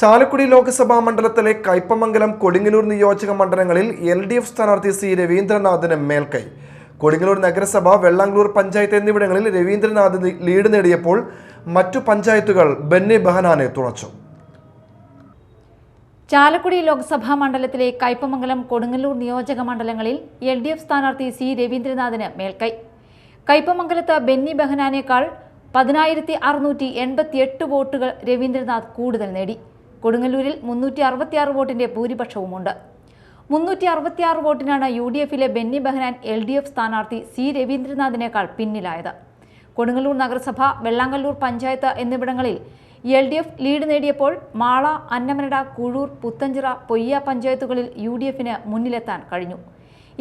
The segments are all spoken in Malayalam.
ചാലക്കുടി ലോക്സഭാ മണ്ഡലത്തിലെ കയ്പമംഗലം കൊടുങ്ങല്ലൂർ നിയോജക മണ്ഡലങ്ങളിൽ എൽ ഡി എഫ് സ്ഥാനാർത്ഥി സി രവീന്ദ്രനാഥിന് മേൽക്കൈ. കൊടുങ്ങല്ലൂർ നഗരസഭ വെള്ളാംഗ്ലൂർ പഞ്ചായത്ത് എന്നിവിടങ്ങളിൽ രവീന്ദ്രനാഥ് ലീഡ് നേടിയപ്പോൾ മറ്റു പഞ്ചായത്തുകൾ ബെന്നി ബഹനാനെ തുണച്ചു ചാലക്കുടി ലോക്സഭാ മണ്ഡലത്തിലെ കയ്പമംഗലം കൊടുങ്ങല്ലൂർ നിയോജക മണ്ഡലങ്ങളിൽ എൽ ഡി എഫ് സ്ഥാനാർത്ഥി സി രവീന്ദ്രനാഥിന് മേൽക്കൈ. കയ്പമംഗലത്ത് ബെന്നി ബഹനാനേക്കാൾ പതിനായിരത്തി അറുന്നൂറ്റി എൺപത്തി എട്ട് വോട്ടുകൾ രവീന്ദ്രനാഥ് കൂടുതൽ നേടി. കൊടുങ്ങല്ലൂരിൽ മുന്നൂറ്റി അറുപത്തിയാറ് വോട്ടിന്റെ ഭൂരിപക്ഷവുമുണ്ട്. മുന്നൂറ്റി അറുപത്തിയാറ് വോട്ടിനാണ് യു ഡി എഫിലെ Benny Behanan L D F സ്ഥാനാർത്ഥി സി രവീന്ദ്രനാഥിനേക്കാൾ പിന്നിലായത്. കൊടുങ്ങല്ലൂർ നഗരസഭ വെള്ളാങ്കല്ലൂർ പഞ്ചായത്ത് എന്നിവിടങ്ങളിൽ എൽ ഡി എഫ് ലീഡ് നേടിയപ്പോൾ മാള അന്നമനട കുഴൂർ പുത്തഞ്ചിറ പൊയ്യ പഞ്ചായത്തുകളിൽ യു ഡി എഫിന് മുന്നിലെത്താൻ കഴിഞ്ഞു.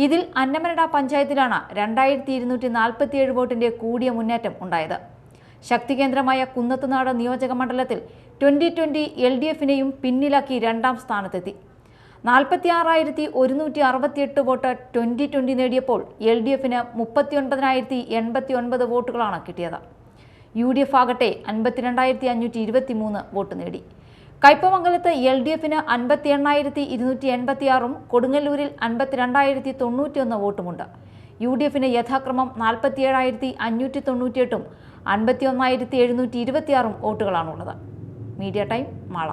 ഇതിൽ അന്നമനട പഞ്ചായത്തിലാണ് രണ്ടായിരത്തി ഇരുന്നൂറ്റി നാൽപ്പത്തിയേഴ് വോട്ടിന്റെ കൂടിയ മുന്നേറ്റം ഉണ്ടായത്. ശക്തി കേന്ദ്രമായ കുന്നത്തുനാട് നിയോജക മണ്ഡലത്തിൽ ട്വന്റി ട്വന്റി എൽ ഡി എഫിനെയും പിന്നിലാക്കി രണ്ടാം സ്ഥാനത്തെത്തി. നാൽപ്പത്തി ആറായിരത്തി ഒരുന്നൂറ്റി അറുപത്തിയെട്ട് വോട്ട് ട്വന്റി ട്വന്റി നേടിയപ്പോൾ എൽ ഡി എഫിന് മുപ്പത്തിയൊൻപതിനായിരത്തി എൺപത്തി ഒൻപത് വോട്ടുകളാണ് കിട്ടിയത്. യു ഡി എഫ് ആകട്ടെ അൻപത്തിരണ്ടായിരത്തി അഞ്ഞൂറ്റി ഇരുപത്തി മൂന്ന് വോട്ട് നേടി. കയ്പമംഗലത്ത് എൽ ഡി എഫിന് അൻപത്തി എണ്ണായിരത്തി ഇരുന്നൂറ്റി എൺപത്തിയാറും കൊടുങ്ങല്ലൂരിൽ അൻപത്തിരണ്ടായിരത്തി തൊണ്ണൂറ്റിയൊന്ന് വോട്ടുമുണ്ട്. യു ഡി എഫിന് യഥാക്രമം നാൽപ്പത്തിയേഴായിരത്തി അഞ്ഞൂറ്റി തൊണ്ണൂറ്റിയെട്ടും അൻപത്തി ഒന്നായിരത്തി എഴുന്നൂറ്റി ഇരുപത്തിയാറും വോട്ടുകളാണുള്ളത് മീഡിയ ടൈം മാള